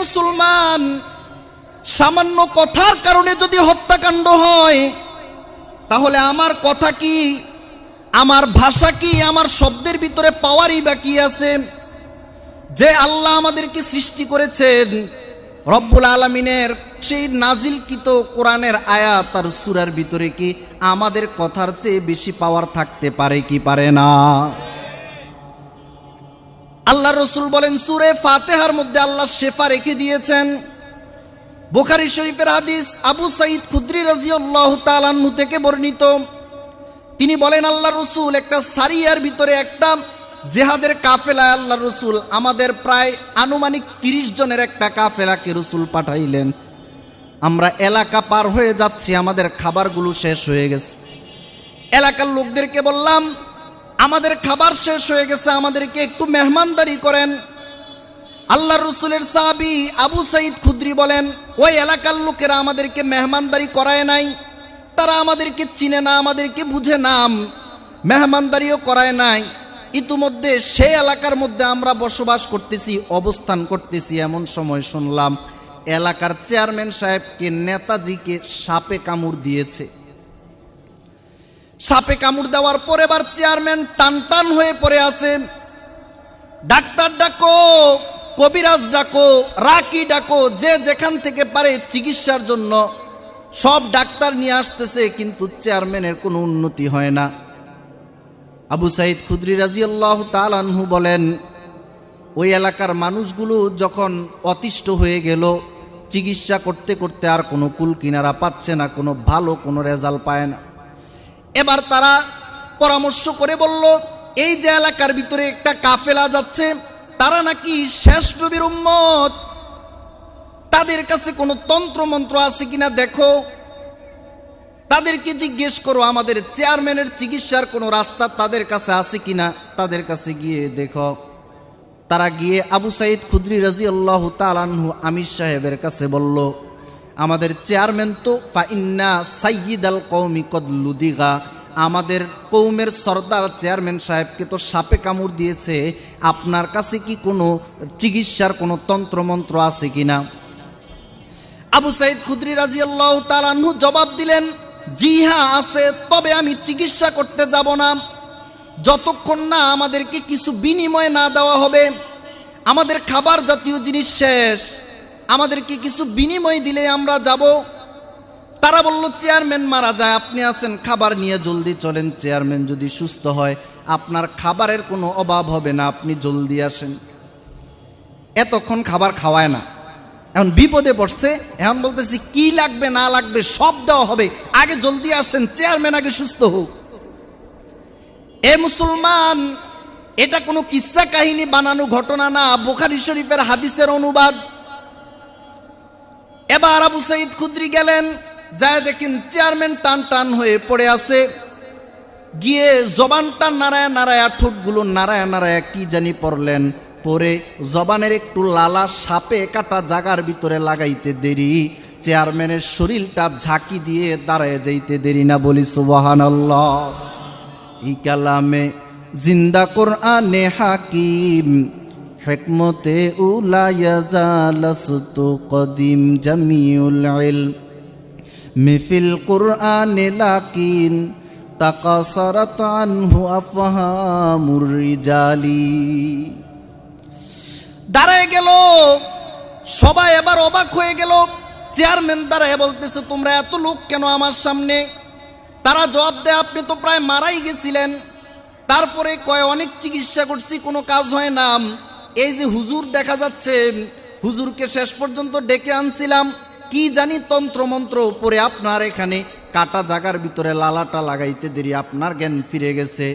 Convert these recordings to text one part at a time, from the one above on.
মুসলমান, সামান্য কথার কারণে যদি হত্যাকাণ্ড হয়, তাহলে আমার কথা কি, আমার ভাষা কি, আমার শব্দের ভিতরে পাওয়ারই বাকি আছে? যে আল্লাহ আমাদেরকে সৃষ্টি করেছেন, রব্বুল আলমিনের সেই নাজিলকৃত কোরআনের আয়াত তার সুরার ভিতরে কি আমাদের কথার চেয়ে বেশি পাওয়ার থাকতে পারে কি পারে না? আল্লাহ রসুল বলেন, সুরে ফাতেহার মধ্যে আল্লাহ শেফা রেখে দিয়েছেন। বোখারি শরীফের হাদিস আবু সাইদ খুদ্রি রাজিউল্লাহ তালান্নু থেকে বর্ণিত। তিনি বলেন, আল্লাহ রসুল একটা সারিয়ার ভিতরে একটা জেহাদের কাফেলায় আল্লাহ রসুল আমাদের প্রায় আনুমানিক তিরিশ জনের একটা কাফেলাকে রসুল পাঠাইলেন। আমরা এলাকা পার হয়ে যাচ্ছি, আমাদের খাবারগুলো শেষ হয়ে গেছে। এলাকার লোকদেরকে বললাম আমাদের খাবার শেষ হয়ে গেছে, আমাদেরকে একটু মেহমানদারি করেন। আল্লাহ রসুলের সাহাবি আবু সাইদ খুদ্রি বলেন, ওই এলাকার লোকেরা আমাদেরকে মেহমানদারি করায় নাই, তারা আমাদেরকে চিনে না, আমাদেরকে বুঝে নাম মেহমানদারিও করায় নাই। ইতিমধ্যে সেই এলাকার মধ্যে আমরা বসবাস করতেছি, অবস্থান করতেছি, এমন সময় শুনলাম এলাকার চেয়ারম্যান সাহেবকে নেতাজিকে সাপে কামড় দিয়েছে। সাপে কামড় দেওয়ার পর এবার চেয়ারম্যান টান টান হয়ে পড়ে আছে। ডাক্তার ডাকো, কবিরাজ ডাকো, রাকি ডাকো, যে যেখান থেকে পারে চিকিৎসার জন্য। সব ডাক্তার নিয়ে আসতেছে, কিন্তু চেয়ারম্যানের কোনো উন্নতি হয় না। আবু সাইদ খুদ্রি রাজি আল্লাহ তালানহু বলেন, ওই এলাকার মানুষগুলো যখন অতিষ্ঠ হয়ে গেল, চিকিৎসা করতে করতে আর কোনো কুল কিনারা পাচ্ছে না, কোনো ভালো কোনো রেজাল্ট পায় না। এবার তারা পরামর্শ করে বলল, এই যে এলাকার ভিতরে একটা কাফেলা যাচ্ছে, তারা নাকি শেষ নবীর উম্মত। তাদের কাছে কোনো তন্ত্র মন্ত্র আছে কিনা দেখো। তাদেরকে জিজ্ঞেস করো, আমাদের চেয়ারম্যানের চিকিৎসার কোনো রাস্তা তাদের কাছে আছে কিনা? তাদের কাছে গিয়ে দেখো। তারা গিয়ে আবু সাইদ খুদ্রি রাজি আল্লাহ তালানহু আমির সাহেবের কাছে বলল আমাদের চেয়ারম্যান তো, ফাইন্না সাইয়িদ আল কৌমি কদলুদিগা আমাদের কৌমের সর্দার চেয়ারম্যান সাহেবকে তো সাপে কামড় দিয়েছে। আপনার কাছে কি কোনো চিকিৎসার কোনো তন্ত্রমন্ত্র আছে কিনা? আবু সাইদ খুদ্রি রাজি আল্লাহ তালানহু জবাব দিলেন, জি হ্যাঁ আছে, তবে আমি চিকিৎসা করতে যাব না। যতক্ষণ না আমাদেরকে কিছু বিনিময় না দেওয়া হবে, আমাদের খাবার জাতীয় জিনিস শেষ। আমাদেরকে কিছু বিনিময় দিলে আমরা যাব। তারা বলল, চেয়ারম্যান মারা যায়, আপনি আছেন, খাবার নিয়ে জলদি চলেন। চেয়ারম্যান যদি সুস্থ হয়, আপনার খাবারের কোনো অভাব হবে না, আপনি জলদি আসেন। এতক্ষণ খাবার খাওয়ায় না। এখন বিপদে পড়ছে, এখন বলতেছি, কি লাগবে, না লাগবে, সব দেওয়া হবে। আগে জলদি আসেন, চেয়ারম্যান আগে সুস্থ হোক। এ মুসলমান, এটা কোনো কিস্সা কাহিনী, বানানো ঘটনা না। বোখারি শরীফের হাদিসের অনুবাদ। এবার আবু সাইদ খুদ্রি গেলেন, যায় দেখেন চেয়ারম্যান টান টান হয়ে পড়ে আছে। গিয়ে জবানটা নারায় নারায়া ঠোঁটগুলো নারায় নারায়া কি জানি পড়লেন। পরে জবানের একটু লালা সাপে কাটা জাগার ভিতরে লাগাইতে দেরি। চেয়ারম্যানের শরীরটা ঝাঁকি দিয়ে দাঁড়ায় যাইতে দেরি না বলি সুবাহান ই কালামে জিন্দা কোরআনে হাকিম হেকমতে উলায়াজালসতু কদিম জামিউল ইলম। মিফিল কোরআনে লাকিন তাকাসারাত আনহু আফহামুর রিজালি। দাঁড়ায় গেল, সবাই এবার অবাক হয়ে গেল। চেয়ারম্যান দাঁড়ায় বলতেছে, তোমরা এত লোক কেন আমার সামনে? তারা জবাব দেয়, আপনি তো প্রায় মারাই গেছিলেন। তারপরে কয়, অনেক চিকিৎসা করছি, কোনো কাজ হয় না। এই যে হুজুর দেখা যাচ্ছে, হুজুরকে শেষ পর্যন্ত ডেকে আনছিলাম, কি জানি তন্ত্রমন্ত্র পরে আপনার এখানে কাটা জাগার ভিতরে লালাটা লাগাইতে দেরি, আপনার জ্ঞান ফিরে গেছে।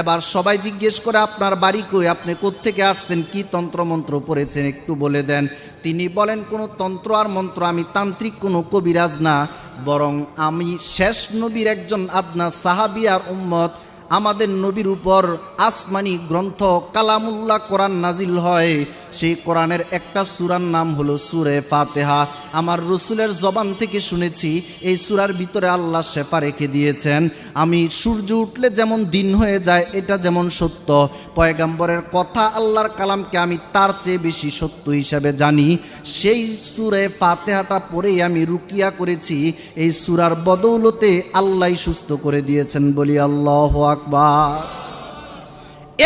এবার সবাই জিজ্ঞেস করে, আপনার বাড়ি কই? আপনি কোত্থেকে আসছেন? কি তন্ত্রমন্ত্র পড়েছেন? একটু বলে দেন। তিনি বলেন, কোনো তন্ত্র আর মন্ত্র আমি তান্ত্রিক, কোনো কবিরাজ না, বরং আমি শেষ নবীর একজন আদনা সাহাবি আর উম্মত আমাদের নবীর উপর আসমানি গ্রন্থ কালামুল্লাহ কোরআন নাজিল হয়। সেই কোরআনের একটা সুরার নাম হলো সুরে ফাতেহা। আমার রসুলের জবান থেকে শুনেছি, এই সুরার ভিতরে আল্লাহ শেফা রেখে দিয়েছেন। আমি সূর্য উঠলে যেমন দিন হয়ে যায়, এটা যেমন সত্য। পয়গাম্বরের কথা আল্লাহর কালামকে আমি তার চেয়ে বেশি সত্য হিসাবে জানি। সেই সুরে ফাতেহাটা পরেই আমি রুকিয়া করেছি, এই সুরার বদৌলতে আল্লাহ সুস্থ করে দিয়েছেন বলি আল্লাহ আকবার।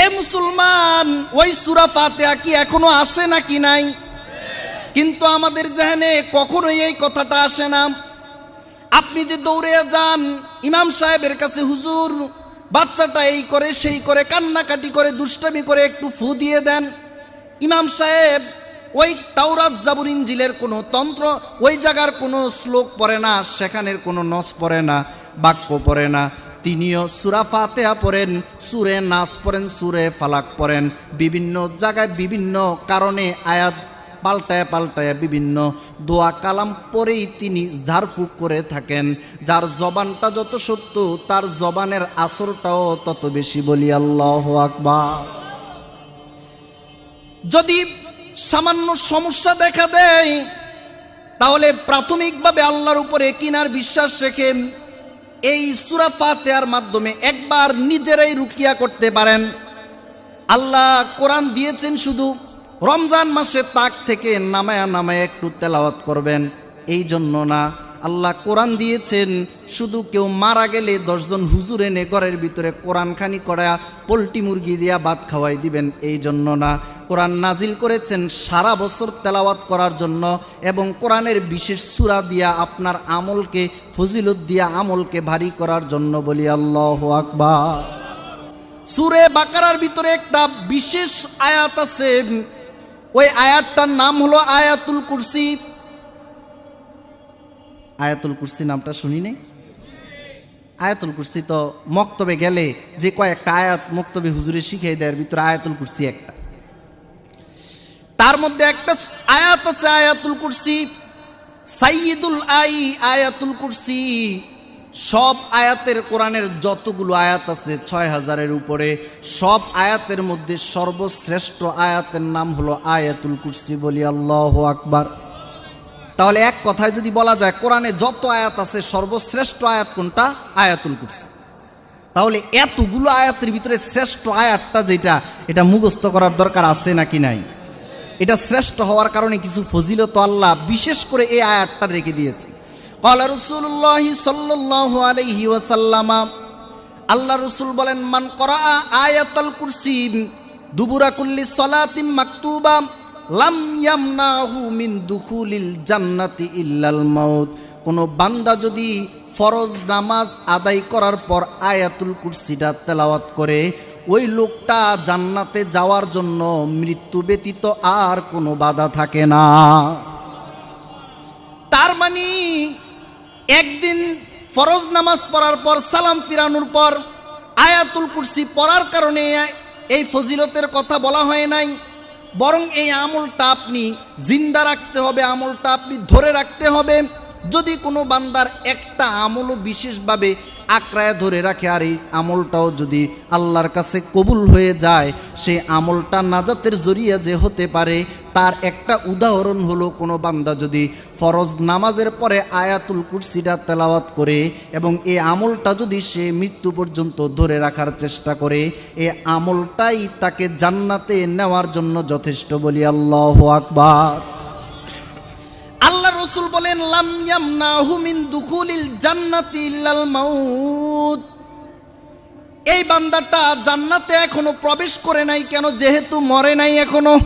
এ মুসলমান, ওই সুরা ফাতেহা কি এখনও আছে নাকি নাই? কিন্তু আমাদের জেহানে কখনোই এই কথাটা আসে না। আপনি যে দৌড়ে যান, ইমাম সাহেবের কাছে হুজুর, বাচ্চাটা এই করে, সেই করে, কান্নাকাটি করে, দুষ্টামি করে একটু ফু দিয়ে দেন। ইমাম সাহেব, ওই তাওরাত জাবুর ইঞ্জিলের কোনো তন্ত্র, ওই জায়গার কোনো শ্লোক পড়ে না, সেখানের কোনো নস পড়ে না, বাক্য পড়ে না। তিনিও সুরা ফাতেহা পড়েন, সুরে নাচ পড়েন, সুরে ফালাক পড়েন। বিভিন্ন জায়গায় বিভিন্ন কারণে আয়াত পাল্টায় পাল্টায় বিভিন্ন দোয়া কালাম পরেই তিনি ঝাড়ফুঁক করে থাকেন। যার জবানটা যত সত্য, তার জবানের আসরটাও তত বেশি বলি আল্লাহ আকবার। যদি সামান্য সমস্যা দেখা দেয়, তাহলে প্রাথমিকভাবে আল্লাহর উপরে কিনার বিশ্বাস রেখে এই সুরা ফাতেহার মাধ্যমে একবার নিজেরাই রুকিয়া করতে পারেন। আল্লাহ কোরআন দিয়েছেন শুধু রমজান মাসে তাক থেকে নামায়া নামায়া একটু তেলাওয়াত করবেন। এই জন্য না, আল্লাহ কোরআন দিয়েছেন, শুধু কেউ মারা গেলে দশজন হুজুর এনে ঘরের ভিতরে কোরআন খানি করা পোলট্রি মুরগি দিয়া ভাত খাওয়াই দিবেন। এই জন্য না, কোরআন নাজিল করেছেন সারা বছর তেলাওয়াত করার জন্য এবং কোরআনের বিশেষ সুরা দিয়া আপনার আমলকে, ফজিলত দিয়া আমলকে ভারী করার জন্য বলি আল্লাহ আকবার। সুরে বাকারার ভিতরে একটা বিশেষ আয়াত আছে ওই আয়াতটার নাম হলো আয়াতুল কুরসি। আয়াতুল কুরসি নামটা শুনি নেই? আয়াতুল কুরসি তো মক্তবে গেলে যে কয়েকটা আয়াত মক্তবে হুজুরে শিখিয়ে দেওয়ার ভিতরে আয়াতুল কুরসি একটা। তার মধ্যে একটা আয়াত আছে আয়াতুল কুরসি সাইয়দুল আই আয়াতুল কুরসি। সব আয়াতের কোরআনের যতগুলো আয়াত আছে ছয় হাজারের উপরে, সব আয়াতের মধ্যে সর্বশ্রেষ্ঠ আয়াতের নাম হলো আয়াতুল কুরসি বলি আল্লাহ আকবার। তাহলে এক কথায় যদি বলা যায়, কোরআনে যত আয়াত আছে সর্বশ্রেষ্ঠ আয়াত কোনটা? আয়াতুল কুরসি। তাহলে এতগুলো আয়াতের ভিতরে শ্রেষ্ঠ আয়াতটা যেটা, এটা মুখস্থ করার দরকার আছে নাকি নাই? এটা শ্রেষ্ঠ হওয়ার কারণে কিছু ফজিলত আল্লাহ বিশেষ করে এই আয়াতটা রেখে দিয়েছে। কলা রসুল্লাহ সাল্লাহ আলহি ওয়াসাল্লামা আল্লাহ রসুল বলেন, মান করা আয়াতাল কুরসি দুবুরা কুল্লি সলাতিম মাকতুবা লাম ইয়ামনাহু মিন দুখুলিল জান্নাতি ইল্লাল মাউত। কোনো বান্দা যদি ফরজ নামাজ আদায় করার পর আয়াতুল কুরসিটা তেলাওয়াত করে, ওই লোকটা জান্নাতে যাওয়ার জন্য মৃত্যু ব্যতীত আর কোনো বাধা থাকে না। তার মানে একদিন ফরজ নামাজ পড়ার পর, সালাম ফিরানোর পর, আয়াতুল কুরসি পড়ার কারণে এই ফজিলতের কথা বলা হয় নাই। বরং এই আমলটা আপনি জিন্দা রাখতে হবে, আমলটা আপনি ধরে রাখতে হবে। যদি কোনো বান্দার একটা আমলও বিশেষভাবে আঁকড়ায় ধরে রাখে আর এই আমলটাও যদি আল্লাহর কাছে কবুল হয়ে যায়, সে আমলটা নাজাতের জরিয়া যে হতে পারে, তার একটা উদাহরণ হলো কোনো বান্দা যদি ফরজ নামাজের পরে আয়াতুল কুরসিটা তেলাওয়াত করে এবং এই আমলটা যদি সে মৃত্যু পর্যন্ত ধরে রাখার চেষ্টা করে, এ আমলটাই তাকে জান্নাতে নেওয়ার জন্য যথেষ্ট বলি আল্লাহ আকবার। লাম ইয়ামনাহু মিন দুখুলিল জান্নাতি ইল্লাল মাউত। এই বান্দাটা জান্নাতে এখনও প্রবেশ করে নাই কেন? যেহেতু মরে নাই এখনও।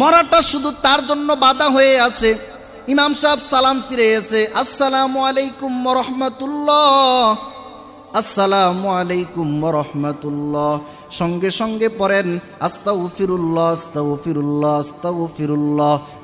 মরাটা শুধু তার জন্য বাধা হয়ে আছে। ইমাম সাহেব সালাম ফিরে এসে, আসসালামু আলাইকুম রহমতুল্লাহ। আসসালামু আলাইকুম সঙ্গে সঙ্গে পড়েন আস্তাউ ফিরুল্লাহ আস্তাউ ফিরুল্লাহ আস্তাউ ফিরুল্লাহ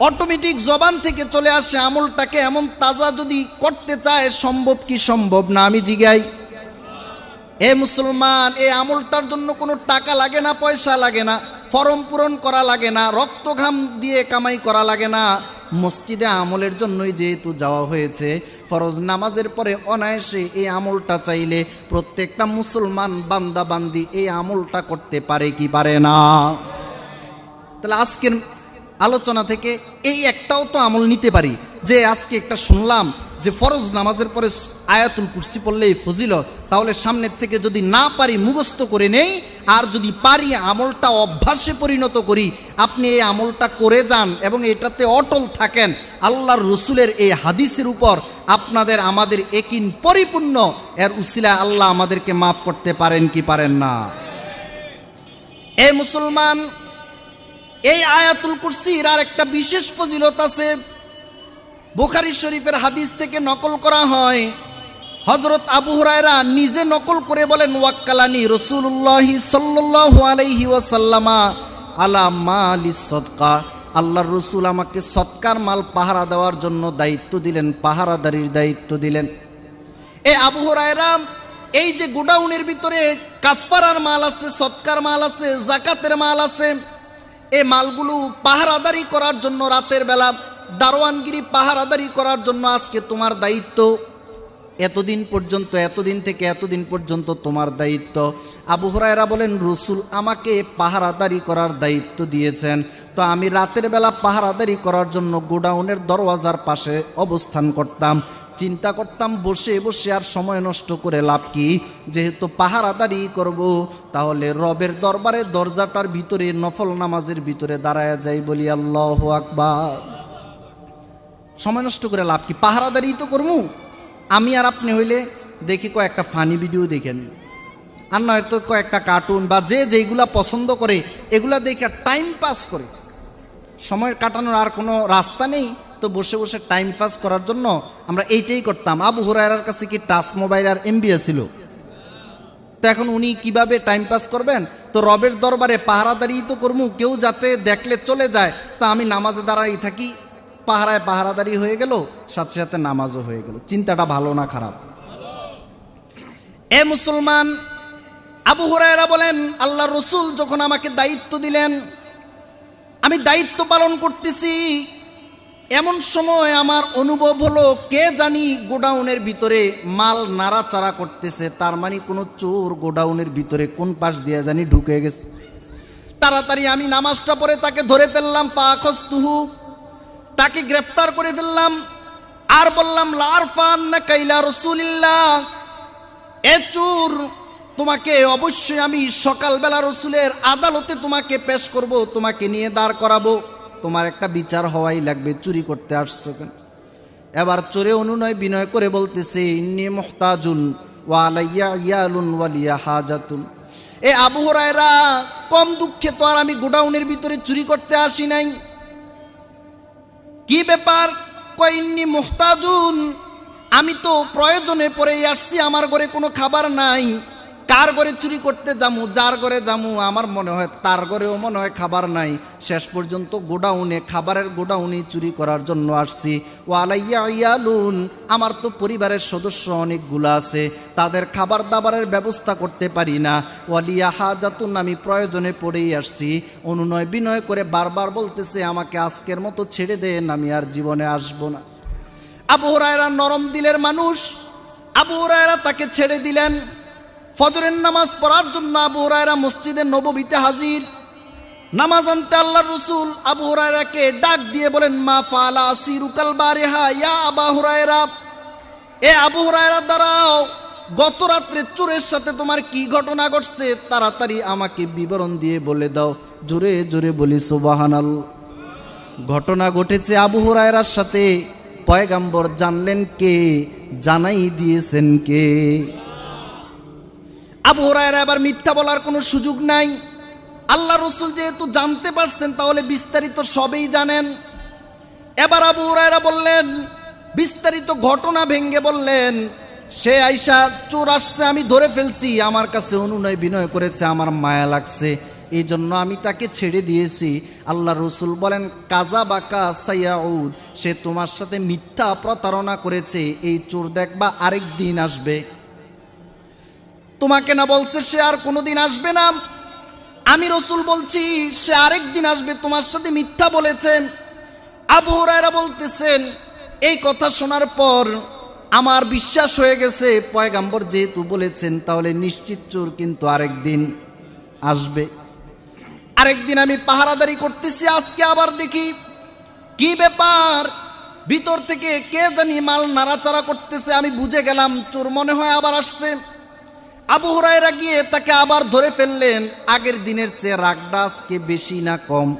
অটোমেটিক জবান থেকে চলে আসে আমলটাকে, এমন তাজা যদি করতে চায়, সম্ভব কি সম্ভব না? আমি জিগাই। এ মুসলমান এই আমলটার জন্য কোনো টাকা লাগে না, পয়সা লাগে না, ফরম পূরণ করা লাগে না রক্ত ঘাম দিয়ে কামাই করা লাগে না। মসজিদে আমলের জন্যই যেহেতু যাওয়া হয়েছে, ফরজ নামাজের পরে অনায়াসে এই আমলটা চাইলে প্রত্যেকটা মুসলমান বান্দা বান্দি এই আমলটা করতে পারে কি পারে না? তাহলে আজকের আলোচনা থেকে এই একটাও তো আমল নিতে পারি। যে আজকে একটা শুনলাম যে ফরজ নামাজের পরে আয়াতুল কুরসি পড়লে এই ফজিলত, তাহলে সামনের থেকে যদি না পারি মুখস্থ করে নেই, আর যদি পারি আমলটা অভ্যাসে পরিণত করি, আপনি এই আমলটা করে যান এবং এটাতে অটল থাকেন, আল্লাহর রসুলের এই হাদিসের উপর আপনাদের আমাদের একিন পরিপূর্ণ, এর উসিলা আল্লাহ আমাদেরকে মাফ করতে পারেন কি পারেন না। এ মুসলমান এই আয়াতুল কুরসির আর একটা বিশেষ ফজিলত আছে। বুখারি শরীফের হাদিস থেকে নকল করা হয় হজরত আবু হুরায়রা নিজে নকল করে বলেন, ওয়াক্কালানি রসুল্লাহ সাল্লাহ আলাইহি ওয়াসাল্লামা আলা মালি সদকা। আল্লাহর রসুল আমাকে সৎকার মাল পাহারা দেওয়ার জন্য দায়িত্ব দিলেন, পাহারাদারির দায়িত্ব দিলেন। এ আবু হুরায়রা, এই যে গোডাউনের ভিতরে কাফারার মাল আছে সৎকার মাল আছে জাকাতের মাল আছে এই মালগুলো পাহারাদারি করার জন্য রাতের বেলা, দারোয়ানগিরি পাহারাদারি করার জন্য আজকে তোমার দায়িত্ব। এতদিন পর্যন্ত, এতদিন থেকে এতদিন পর্যন্ত তোমার দায়িত্ব। আবু হুরায়রা বলেন, রসুল আমাকে পাহারাদারি করার দায়িত্ব দিয়েছেন। তো আমি রাতের বেলা পাহারাদারি করার জন্য গোডাউনের দরওয়াজার পাশে অবস্থান করতাম। চিন্তা করতাম, বসে বসে আর সময় নষ্ট করে লাভ কি? যেহেতু পাহারাদারি করব, তাহলে রবের দরবারে দরজাটার ভিতরে নফল নামাজের ভিতরে দাঁড়ায় যাই বলি আল্লাহ আকবার। সময় নষ্ট করে লাভ কি? পাহারাদারি তো করব আমি আর আপনি হইলে দেখি কয়েকটা ফানি ভিডিও দেখেন। আর নয়তো কয়েকটা কার্টুন বা যে যেগুলা পছন্দ করে, এগুলা দেখে টাইম পাস করে। সময় কাটানোর আর কোনো রাস্তা নেই। তো বসে বসে টাইম পাস করার জন্য আমরা এইটাই করতাম। আবু হুরায়রার কাছে কি টাচ মোবাইল আর এমবিএ ছিল? তো এখন উনি কীভাবে টাইম পাস করবেন? তো রবের দরবারে পাহারাদারি তো করব কেউ যাতে দেখলে চলে যায়। তা আমি নামাজে দাঁড়াই থাকি, পাহারায় পাহারাদারি হয়ে গেল, সাথে সাথে নামাজও হয়ে গেল। চিন্তাটা ভালো না খারাপ? এ মুসলমান, আবু হুরায়রা বলেন, আল্লাহ রসুল যখন আমাকে দায়িত্ব দিলেন, আমি দায়িত্ব পালন করতেছি এমন সময় আমার অনুভব হলো, কে জানি গোডাউনের ভিতরে মাল নাড়াচাড়া করতেছে, তার মানে কোনো চোর গোডাউনের ভিতরে কোন পাশ দিয়ে জানি ঢুকে গেছে। তাড়াতাড়ি আমি নামাজটা পরে তাকে ধরে ফেললাম, পা পাখস্তুহু তাকে গ্রেফতার করে ফেললাম, আর বললাম, লার ফান না কাইলা রসুলিল্লাহ। এ চোর, তোমাকে অবশ্যই আমি সকালবেলা রসুলের আদালতে তোমাকে পেশ করব, তোমাকে নিয়ে দাঁড় করাবো। তোমার একটা বিচার হওয়াই লাগবে, চুরি করতে আসছো কেন? এবার চোরে অনুনয় বিনয় করে বলতেছে, ইন্নি মোহতাজুন ওয়ালাইয়া ইয়ালুন ওয়ালিয়া হাজাতুন। এ আবু হরায়রা, কম দুঃখে তো আর আমি গোডাউনের ভিতরে চুরি করতে আসি নাই। কি ব্যাপার? কইন্নি মুহতাজুন, আমি তো প্রয়োজনে পড়েই আসছি, আমার ঘরে কোনো খাবার নাই। কার ঘরে চুরি করতে যামু, যার ঘরে যামু, আমার মনে হয় তার ঘরেও মনে হয় খাবার নাই। শেষ পর্যন্ত গোডাউনে, খাবারের গোডাউনে চুরি করার জন্য আসছি। ওয়ালাইয়া ইয়ালুন, আমার তো পরিবারের সদস্য অনেকগুলো আছে, তাদের খাবার দাবারের ব্যবস্থা করতে পারি না। ওয়ালিয়া হাজাতুন, আমি প্রয়োজনে পড়েই আসছি। অনুনয় বিনয় করে বারবার বলতেছে, আমাকে আজকের মতো ছেড়ে দেন, আমি আর জীবনে আসব না। আবু হরায়রা নরম দিলের মানুষ, আবু হরায়রা তাকে ছেড়ে দিলেন। ফজরের নামাজ পড়ার জন্য আবু হরায়রা মসজিদের নববীতে হাজির। নামাজ আনতে আল্লাহর রসুল আবু হরায়রাকে ডাক দিয়ে বলেন, মা ফালা সিরুকাল বারেহা, ইয়া আবা হুরায়রা। এ আবু হুরায়রা, দাঁড়াও। গত রাত্রে চোরের সাথে তোমার কি ঘটনা ঘটছে? তাড়াতাড়ি আমাকে বিবরণ দিয়ে বলে দাও। জোরে জোরে বলি, সুবাহানাল ঘটনা ঘটেছে আবু হুরায়রার সাথে। পয়গাম্বর জানলেন কে? জানাই দিয়েছেন কে? আবু হুরায়রা আবার মিথ্যা বলার কোনো সুযোগ নাই। আল্লাহ রসুল যেহেতু জানতে পারছেন, তাহলে বিস্তারিত সবেই জানেন। এবার আবু হুরায়রা বললেন, বিস্তারিত ঘটনা ভেঙ্গে বললেন, সে আইসা চোর আসছে, আমি ধরে ফেলছি। আমার কাছে অনুনয় বিনয় করেছে, আমার মায়া লাগছে। এই জন্য আমি তাকে ছেড়ে দিয়েছি। আল্লাহ রসুল বলেন, কাজা বাকা সাইয়াউদ, সে তোমার সাথে মিথ্যা প্রতারণা করেছে। এই চোর দেখবা আরেক দিন আসবে। তোমাকে না বলছে সে আর কোনোদিন আসবে না। আমি রসুল বলছি, সে আরেক দিন আসবে, তোমার সাথে মিথ্যা বলেছে। আবু হুরায়রা বলতেছেন, এই কথা শোনার পর আমার বিশ্বাস হয়ে গেছে, পয়গাম্বর যেহেতু বলেছেন, তাহলে নিশ্চিত চোর কিন্তু আরেক দিন আসবে। আরেকদিন আমি পাহারাদারি করতেছি, আজকে আবার দেখি কি ব্যাপার? ভিতর থেকে কে জানি মাল নাড়াচাড়া করতেছে, আমি বুঝে গেলাম, চোর মনে হয় আবার আসছে। আবু হুরায়রা গিয়ে তাকে আবার ধরে ফেললেন, আগের দিনের চেয়ে রাগটা আজকে বেশি না কম।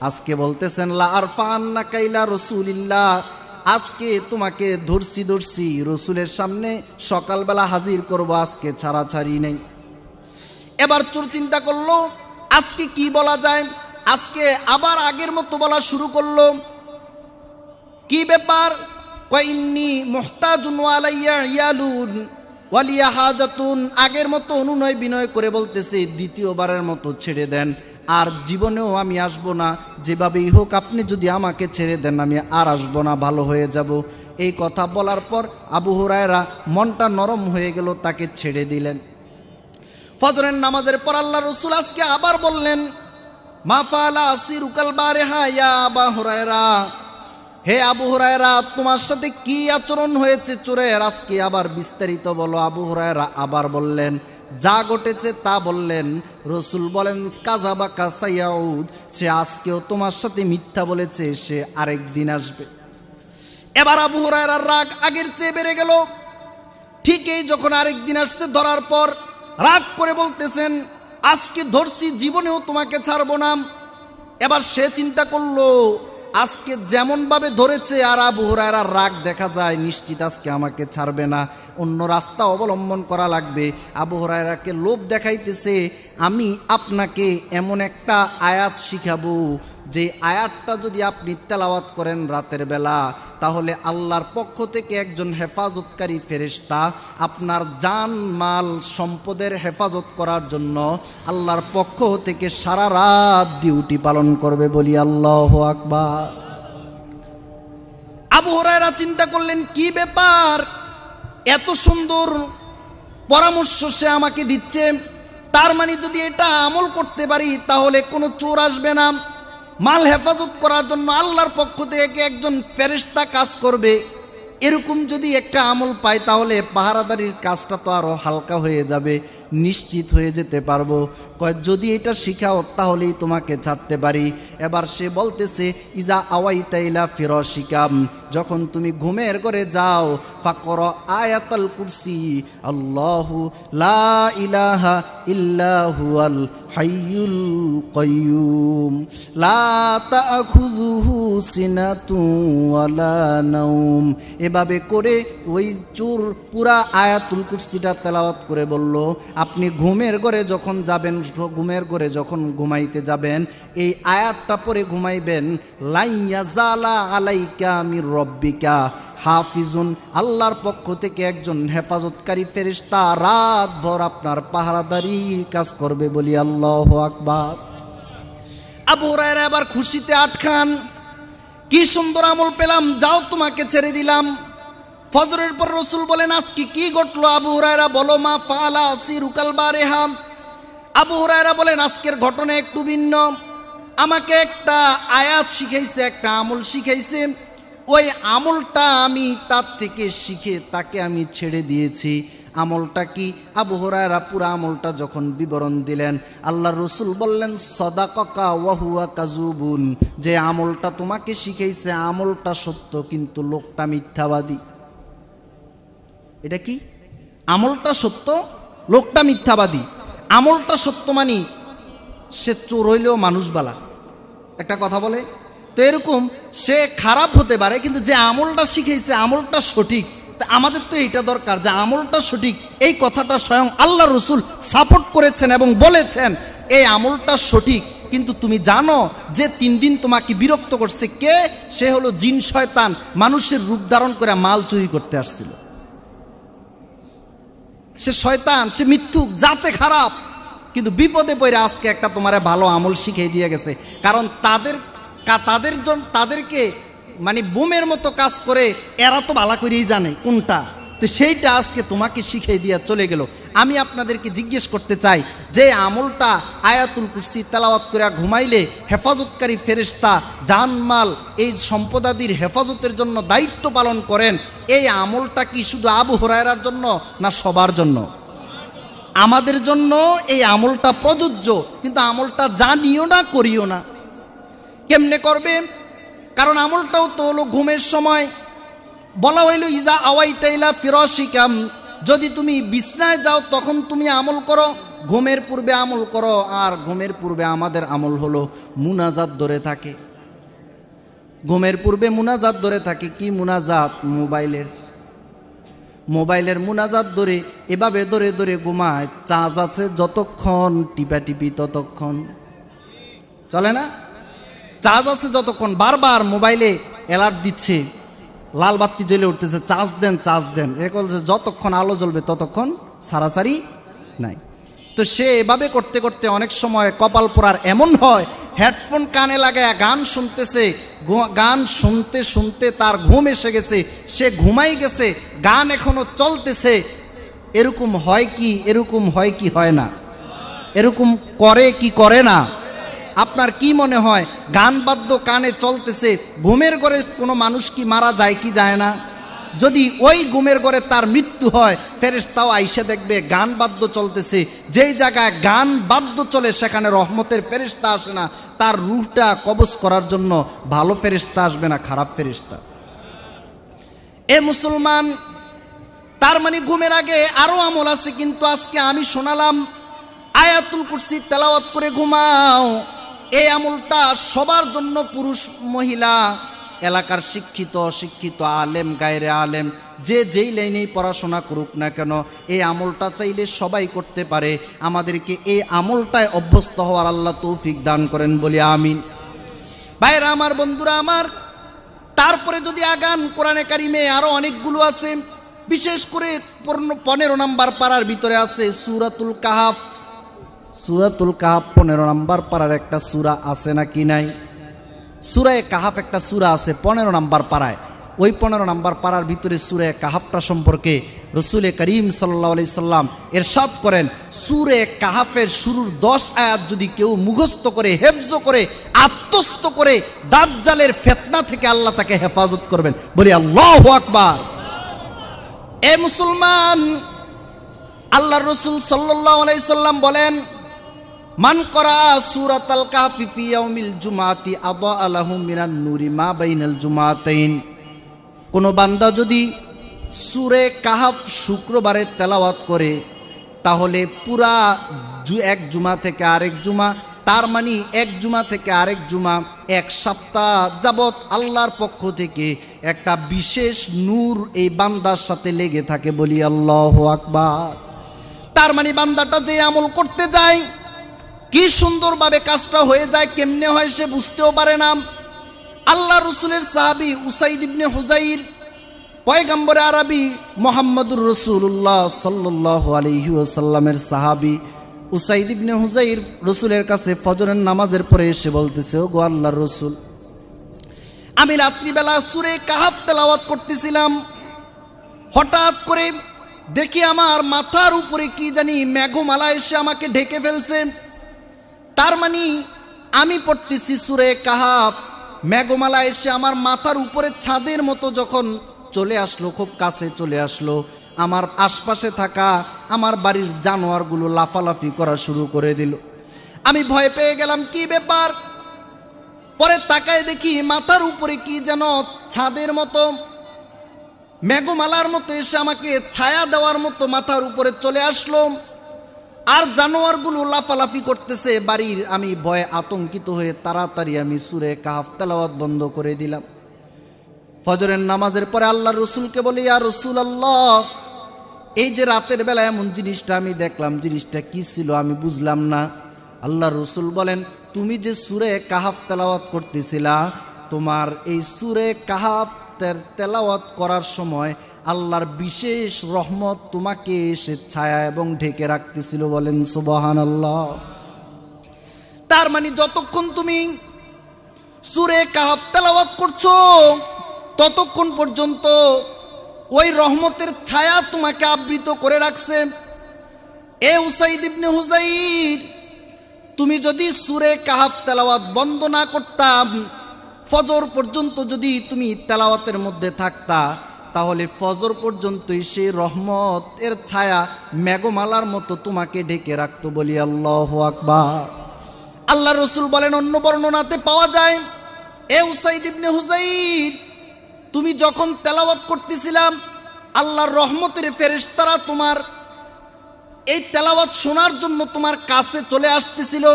আজকে বলতেছেন, লা আর না কাইলা রসুলিল্লাহ। আজকে তোমাকে ধরছি ধরছি, রসুলের সামনে সকালবেলা হাজির করব, আজকে ছাড়াছাড়ি নেই। এবার চোর চিন্তা করল, আজকে কি বলা যায়? আজকে আবার আগের মতো বলা শুরু করল। কি ব্যাপার? কইন্নি মোহতাজুন ওয়ালাইয়া ইয়ালুন। ওয়ালিয়া হাজাতুন আগের মতো অনুনয় বিনয় করে বলতেছে, দ্বিতীয়বারের মতো ছেড়ে দেন, আর জীবনেও আমি আসব না। যেভাবেই হোক, আপনি যদি আমাকে ছেড়ে দেন, আমি আর আসব না, ভালো হয়ে যাব। এই কথা বলার পর আবু হুরায়রা মনটা নরম হয়ে গেল, তাকে ছেড়ে দিলেন। ফজরের নামাজের পর আল্লাহ রসুল আজকে আবার বললেন মাফালা সিরুকাল বারে হায়া আবা হুরায়রা। হে আবু হুরায়রা, তোমার সাথে কি আচরণ হয়েছে চোরের? আজকে আবার বিস্তারিত বলো। আবু হুরায়রা আবার বললেন, যা ঘটেছে তা বললেন। রসুল বলেন, কাজা বা কাসাইয়াউদ সে আজকেও তোমার সাথে মিথ্যা বলেছে, সে আরেক দিন আসবে। এবার আবু হুরায়রার রাগ আগের চেয়ে বেড়ে গেল। ঠিকই যখন আরেক দিন আসছে ধরার পর, রাগ করে বলতেছেন, আজকে ধরছি, জীবনেও তোমাকে ছাড়বো না। এবার সে চিন্তা করল আজকে যেমনভাবে ধরেছে আর আবু হুরায়রার রাগ দেখা যায়, নিশ্চিত আজকে আমাকে ছাড়বে না। অন্য রাস্তা অবলম্বন করা লাগবে। আবু হুরায়রাকে লোভ দেখাইতেছে, আমি আপনাকে এমন একটা আয়াত শিখাবো। যে আয়াতটা যদি আপনি তেলাওয়াত করেন রাতের বেলা, তাহলে আল্লাহর পক্ষ থেকে একজন হেফাজতকারী ফেরেশতা আপনার জান, মাল, সম্পদের হেফাজত করার জন্য আল্লাহর পক্ষ থেকে সারা রাত ডিউটি পালন করবে বলি আল্লাহ আকবার। আবু হরায়রা চিন্তা করলেন, কি ব্যাপার? এত সুন্দর পরামর্শ সে আমাকে দিচ্ছে। তার মানে যদি এটা আমল করতে পারি, তাহলে কোনো চোর আসবে না। মাল হেফাজত করার জন্য আল্লাহর পক্ষ থেকে একজন ফেরিস্তা কাজ করবে। এরকম যদি একটা আমল পায়, তাহলে পাহারাদারির কাজটা তো আরও হালকা হয়ে যাবে। নিশ্চিত হয়ে যেতে পারব। কয়, যদি এটা শিখাও, তাহলেই তোমাকে ছাড়তে পারি। এবার সে বলতেছে, ইজা আওয়াই তাইলা ফির শিকাম যখন তুমি ঘুমের করে যাও, ফাকর আয়াতাল কুরসি, আল্লাহু লা ইলাহা ইল্লাহু আল হাইয়ুল কাইয়ুম, লা তাখুযুহু সিনাতু ওয়ালা নাওম। এভাবে করে ওই চোর পুরা আয়াতুল কুরসিটা তেলাওয়াত করে বলল আপনি ঘুমের ঘরে যখন যাবেন, ঘুমের ঘরে যখন ঘুমাইতে যাবেন, এই আয়াতটা পরে ঘুমাইবেন লাইয়া জালা আলাইকা আমির রব্বিকা। হাফিজুন, আল্লাহর পক্ষ থেকে একজন হেফাজতকারী ফেরিস্তা রাত ভর আপনার পাহারাদারির কাজ করবে বলি আল্লাহ আকবার। আবু রায়ের আবার খুশিতে আটখান কি সুন্দর আমল পেলাম, যাও তোমাকে ছেড়ে দিলাম। ফজরের পর রসুল বলেন, আজকে কি ঘটলো? আবু হুরায়রা বলো, মা ফালা সিরুকাল বারেহাম। আবু হুরায়রা বলেন, আজকের ঘটনা একটু ভিন্ন। আমাকে একটা আয়াত শিখাইছে, একটা আমল শিখাইছে। ওই আমলটা আমি তার থেকে শিখে তাকে আমি ছেড়ে দিয়েছি। আমলটা কি? আবু হরায়রা পুরা আমলটা যখন বিবরণ দিলেন আল্লাহ রসুল বললেন সদা ককা ওয়াহুয়া কাজুবুন যে আমলটা তোমাকে শিখাইছে, আমলটা সত্য, কিন্তু লোকটা মিথ্যাবাদী। এটা কি? আমলটা সত্য? লোকটা মিথ্যাবাদী। আমলটা সত্য মানি সে চোর হইলেও মানুষবালা একটা কথা বলে, তো এরকম সে খারাপ হতে পারে, কিন্তু যে আমলটা শিখেছে, আমলটা সঠিক আমাদের তো এটা দরকার যে আমলটা সঠিক। এই কথাটা স্বয়ং আল্লাহ রসুল সাপোর্ট করেছেন এবং বলেছেন, এই আমলটা সঠিক, কিন্তু তুমি জানো যে তিন দিন তোমাকে বিরক্ত করছে কে? সে হলো জিন শয়তান, মানুষের রূপ ধারণ করে মাল চুরি করতে আসছিল। সে শয়তান, সে মৃত্যু যাতে খারাপ। কিন্তু বিপদে পড়ে আজকে একটা তোমারে ভালো আমল শিখিয়ে দিয়ে গেছে। কারণ তাদের তাদের জন, তাদেরকে মানে বোমের মতো কাজ করে, এরা তো ভালো করেই জানে কোনটা। তো সেইটা আজকে তোমাকে শিখিয়ে দিয়ে চলে গেল। আমি আপনাদেরকে জিজ্ঞেস করতে চাই, যে আমলটা আয়াতুল কুরসি তেলাওয়াত করে ঘুমাইলে হেফাজতকারী ফেরেশতা জানমাল এই সম্পদাদির হেফাজতের জন্য দায়িত্ব পালন করেন, এই আমলটা কি শুধু আবু হরায়রার জন্য না সবার জন্য? আমাদের জন্য এই আমলটা প্রযোজ্য, কিন্তু আমলটা জানিও না, করিও না। কেমনে করবে? কারণ আমলটাও তো হলো ঘুমের সময়। বলা হইল, ইজা আওয়াই তাইলা ফিরসিকাম যদি তুমি বিছনায় যাও, তখন তুমি আমল করো, ঘুমের পূর্বে আমল করো, আর ঘুমের পূর্বে আমাদের আমল হলো মুনাজাত ধরে থাকে। ঘুমের পূর্বে মুনাজাত ধরে থাকে, কি মুনাজাত? মোবাইলের। মোবাইলের মুনাজাত ধরে, এভাবে ধরে ধরে ঘুমায়, চার্জ আছে যতক্ষণ, টিপা টিপি ততক্ষণ। চলে না? চার্জ আছে যতক্ষণ, বারবার মোবাইলে অ্যালার্ট দিচ্ছে। লাল বাতি জ্বলে উঠতেছে, চার্জ দেন চার্জ দেন। এ বলছে যতক্ষণ আলো জ্বলবে ততক্ষণ সারাসারি নাই। তো সে এভাবে করতে করতে অনেক সময় কপাল পোড়ার এমন হয়, হেডফোন কানে লাগায় গান শুনতেছে গান শুনতে শুনতে তার ঘুম এসে গেছে, সে ঘুমাই গেছে, গান এখনও চলতেছে। এরকম হয় কি, এরকম হয় কি হয় না? এরকম করে কি করে না? আপনার কি মনে হয়? গান বাদ্য কানে চলতেছে, ঘুমের ঘরে কোনো মানুষ কি মারা যায় কি যায় না? যদি ওই ঘুমের ঘরে তার মৃত্যু হয়, ফেরেশতাও আইসে দেখবে গান বাদ্য চলতেছে। যেই জায়গায় গান বাদ্য চলে, সেখানে রহমতের ফেরেশতা আসে না। তার রুহটা কবজ করার জন্য ভালো ফেরেশতা আসবে না, খারাপ ফেরেশতা। এ মুসলমান, তার মানে ঘুমের আগে আরও আমল আছে, কিন্তু আজকে আমি শোনালাম আয়াতুল কুরসি তেলাওয়াত করে ঘুমাও। এই আমলটা সবার জন্য পুরুষ মহিলা, এলাকার শিক্ষিত, অশিক্ষিত, আলেম, গায়রে আলেম, যে যেই লাইনেই পড়াশোনা করুক না কেন, এই আমলটা চাইলে সবাই করতে পারে। আমাদেরকে এই আমলটায় অভ্যস্ত হওয়ার আল্লাহ তৌফিক দান করেন বলি আমিন। ভাইরা আমার, বন্ধুরা আমার, তারপরে যদি আগান কোরআনে কারিমে আরও অনেকগুলো আছে, বিশেষ করে পনেরো- পনেরো নাম্বার পাড়ার ভিতরে আছে সুরাতুল কাহাফ। সুরাতুল কাহাফ পনেরো নাম্বার পাড়ার একটা সুরা আছে নাকি নাই? সুরায় কাহাফ একটা সুরা আছে পনেরো নাম্বার পাড়ায়। ওই পনেরো নাম্বার পাড়ার ভিতরে সুরে কাহাফটা সম্পর্কে রসুলে করিম সাল্লা আলি সাল্লাম এরশাদ করেন সুরে কাহাফের শুরুর দশ আয়াত যদি কেউ মুখস্থ করে, হেফজ করে, আত্মস্থ করে, দাজ্জালের ফেতনা থেকে আল্লাহ তাকে হেফাজত করবেন। বলি, আল্লাহ আকবার! এ মুসলমান আল্লাহ রসুল সাল্লাহ আলাই সাল্লাম বলেন মান করা সুরাত আল কাফি ফি ইয়াউমিল জুমাতি আদা আলাহু মিনান নূরি মা বাইনাল জুমাতাইন। কোন বান্দা যদি সুরে কাহাফ শুক্রবারে তেলাওয়াত করে, তাহলে পুরা এক জুমা থেকে আরেক জুমা, তার মানে এক জুমা থেকে আরেক জুমা, এক সপ্তাহ যাবৎ আল্লাহর পক্ষ থেকে একটা বিশেষ নূর এই বান্দার সাথে লেগে থাকে বলি আল্লাহ আকবার। তার মানে বান্দাটা যে আমল করতে যায় কি সুন্দরভাবে কাজটা হয়ে যায়, কেমনে হয় সে বুঝতেও পারে না। আল্লাহ রসুলের সাহাবি উসাইদ ইবনে হুজাইর পয়গম্বর আরবি মোহাম্মদুর রসুল্লাহ সাল্লাহ সাহাবি উসাইদ ইবনে হুজাইর রসুলের কাছে ফজরের নামাজের পরে এসে বলতেছে, ও গো আল্লাহর রসুল, আমি রাত্রিবেলা সুরে কাহাফ তেলাওয়াত করতেছিলাম। হঠাৎ করে দেখি আমার মাথার উপরে কি জানি মেঘমালা এসে আমাকে ঢেকে ফেলছে। তার মানে আমি পড়তেছি সুরে কাহাফ। মেঘমালা এসে আমার মাথার উপরে ছাদের মতো যখন চলে আসলো, খুব কাছে চলে আসলো। আমার আশপাশে থাকা আমার বাড়ির জানোয়ারগুলো লাফালাফি করা শুরু করে দিল। আমি ভয় পেয়ে গেলাম, কি ব্যাপার? পরে তাকায় দেখি মাথার উপরে কি যেন ছাদের মতো। মেঘমালার মতো এসে আমাকে ছায়া দেওয়ার মতো মাথার উপরে চলে আসলো। আর জানোয়ারগুলো লাফালাফি করতেছে, বাড়ির আমি ভয়ে আতঙ্কিত হয়ে তাড়াতাড়ি আমি সুরে কাহাফ তেলাওয়াত বন্ধ করে দিলাম। ফজরের নামাজের পরে আল্লাহ রসুলকে বলি আর রসুল আল্লাহ এই যে রাতের বেলা এমন জিনিসটা আমি দেখলাম, জিনিসটা কি ছিল আমি বুঝলাম না। আল্লাহ রসুল বলেন, তুমি যে সুরে কাহাফ তেলাওয়াত করতেছিলা, তোমার এই সুরে কাহাফ তেলাওয়াত করার সময় আল্লাহর বিশেষ রহমত তোমাকে সে ছায়া এবং ঢেকে রাখতেছিল বলেন সুবহান আল্লাহ তার মানে যতক্ষণ তুমি সুরে কাহাব তেলাওয়াত করছ, ততক্ষণ পর্যন্ত ওই রহমতের ছায়া তোমাকে আবৃত করে রাখছে। এ উসাইদ ইবনে হুজাইর তুমি যদি সুরে কাহাব তেলাওয়াত বন্ধ না করতাম, ফজর পর্যন্ত যদি তুমি তেলাওয়াতের মধ্যে থাকতা তাহলে ফজর পর্যন্তই সেই রহমত এর ছায়া মেঘমালার মতো তোমাকে ঢেকে রাখতো বলি আল্লাহ আকবার। আল্লাহ রসুল বলেন, অন্য বর্ণনাতে পাওয়া যায়, এ উসাইদ ইবনে হুজাইর তুমি যখন তেলাওয়াত করতেছিলাম, আল্লাহর রহমতের ফেরেশতারা তোমার এই তেলাওয়াত শোনার জন্য তোমার কাছে চলে আসতেছিল।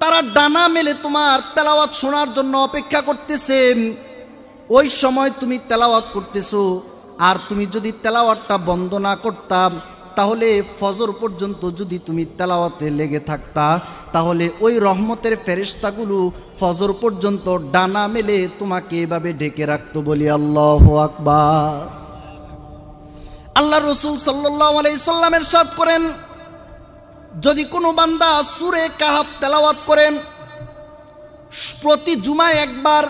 তারা ডানা মেলে তোমার তেলাওয়াত শোনার জন্য অপেক্ষা করতেছে। ওই সময় তুমি তেলাওয়াত করতেছো, আর তুমি যদি তেলাওয়াতটা বন্ধ না করতাম তাহলে ফজর পর্যন্ত যদি তুমি তেলাওয়াতে লেগে থাকতা, তাহলে ওই রহমতের ফেরেশতাগুলো ফজর পর্যন্ত ডানা মেলে তোমাকে এভাবে ডেকে রাখতো বলি আল্লাহ আকবার। আল্লাহ রসুল সাল্লাহ আলাইসাল্লামের সাদ করেন, যদি কোনো বান্দা সুরে কাহাব তেলাওয়াত করেন, প্রতি জুমায় একবার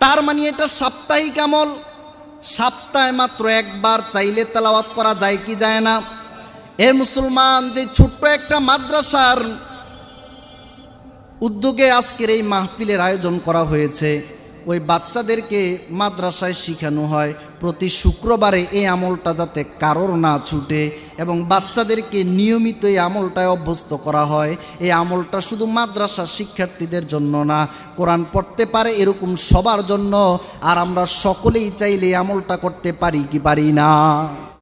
তার মানে এটা সাপ্তাহিক আমল। সপ্তাহে মাত্র একবার চাইলে তেলাওয়াত করা যায় কি যায় না? এ মুসলমান, যে ছোট্ট একটা মাদ্রাসার উদ্যোগে আজকের এই মাহফিলের আয়োজন করা হয়েছে ওই বাচ্চাদেরকে মাদ্রাসায় শিখানো হয়। প্রতি শুক্রবারে এই আমলটা যাতে কারোর না ছুটে এবং বাচ্চাদেরকে নিয়মিত এই আমলটায় অভ্যস্ত করা হয়। এই আমলটা শুধু মাদ্রাসা শিক্ষার্থীদের জন্য না, কোরআন পড়তে পারে এরকম সবার জন্য, আর আমরা সকলেই চাইলে আমলটা করতে পারি কি পারি না।